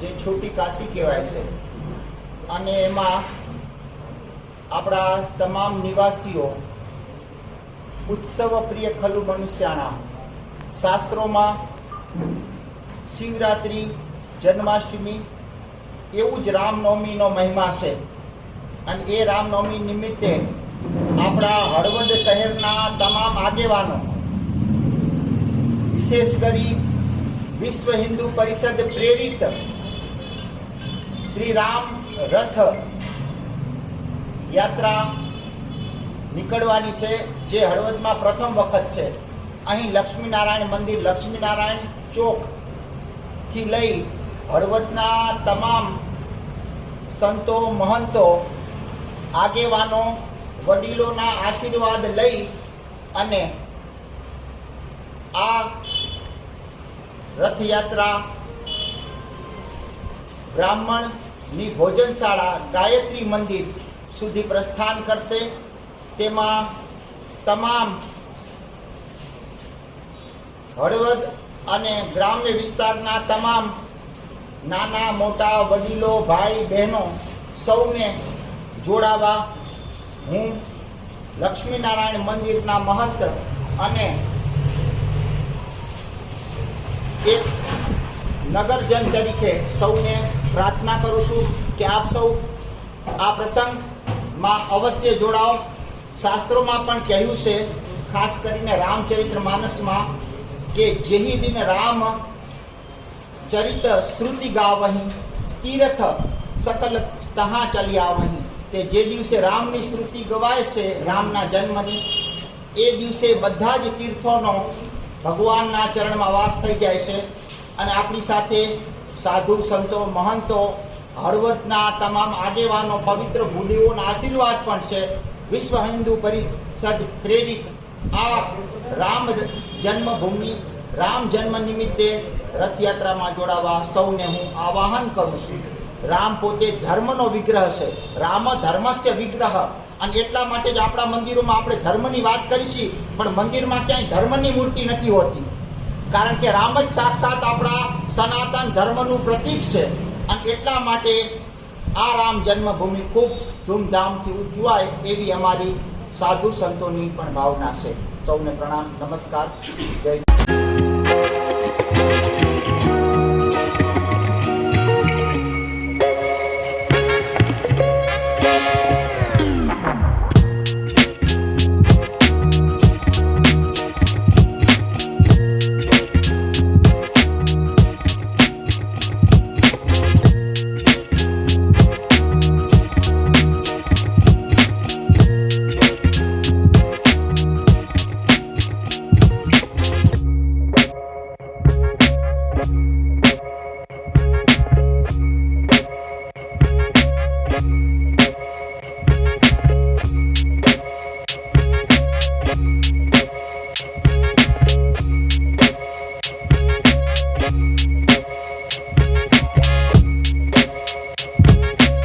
જે છોટી કાશી કહેવાય છે. અને એમાં આપણા તમામ નિવાસીઓ ઉત્સવ પ્રિય ખલુ મનુષ્યાણા શાસ્ત્રોમાં શિવરાત્રિ, જન્માષ્ટમી એવું જ રામનવમીનો મહિમા છે. અને એ રામનવમી નિમિત્તે આપણા હળવદ શહેરના તમામ આગેવાનો, વિશેષ કરી વિશ્વ હિન્દુ પરિષદ પ્રેરિત શ્રી રામ રથ યાત્રા નીકળવાની છે, જે હળવદમાં પ્રથમ વખત છે. અહીં લક્ષ્મીનારાયણ મંદિર, લક્ષ્મીનારાયણ ચોકથી લઈ હળવદના તમામ સંતો, મહંતો, આગેવાનો, વડીલોના આશીર્વાદ લઈ અને આ રથયાત્રા બ્રાહ્મણની ભોજનશાળા ગાયત્રી મંદિર સુધી પ્રસ્થાન કરશે. તેમાં તમામ હળવદ અને ગ્રામ્ય વિસ્તારના તમામ નાના, મોટા વડીલો, ભાઈ, બહેનો સૌને જોડાવા હું લક્ષ્મીનારાયણ મંદિરના મહંત અને એક નગરજન તરીકે સૌને પ્રાર્થના કરું છું કે આપ સૌ આ પ્રસંગમાં અવશ્ય જોડાઓ. શાસ્ત્રોમાં પણ કહ્યું છે, ખાસ કરીને રામચરિત્ર માનસમાં, કે જેહી દિન રામ ચરિત શ્રુતિ ગાવહી, તીર્થ સકલ તહા ચલ્યા આવહી. તે જે દિવસે રામની શ્રુતિ ગવાય છે, રામના જન્મની, એ દિવસે બધા જ તીર્થોનો ભગવાનના ચરણમાં વાસ થઈ જાય છે. અને આપણી સાથે સાધુ સંતો, મહંતો, હળવદના તમામ આગેવાનો, પવિત્ર ભૂલીઓના આશીર્વાદ પણ છે. વિશ્વ હિન્દુ પરિષદ પ્રેરિત આ રામ જન્મભૂમિ, રામ જન્મ નિમિત્તે રથયાત્રામાં જોડાવા સૌને હું આવાહન કરું છું. રામ પોતે ધર્મનો વિગ્રહ છે. રામ ધર્મસ્ય વિગ્રહ. અને એટલા માટે જ આપણા મંદિરોમાં આપણે ધર્મની વાત કરીશી, પણ મંદિરમાં ક્યાંય ધર્મની મૂર્તિ નથી હોતી. કારણ કે રામ જ સાક્ષાત આપણા સનાતન ધર્મનું પ્રતીક છે. અને એટલા માટે આ રામ જન્મભૂમિ ખૂબ ધૂમધામથી ઉજવાય એવી અમારી સાધુ સંતોની પણ ભાવના છે. સૌને પ્રણામ, નમસ્કાર. જય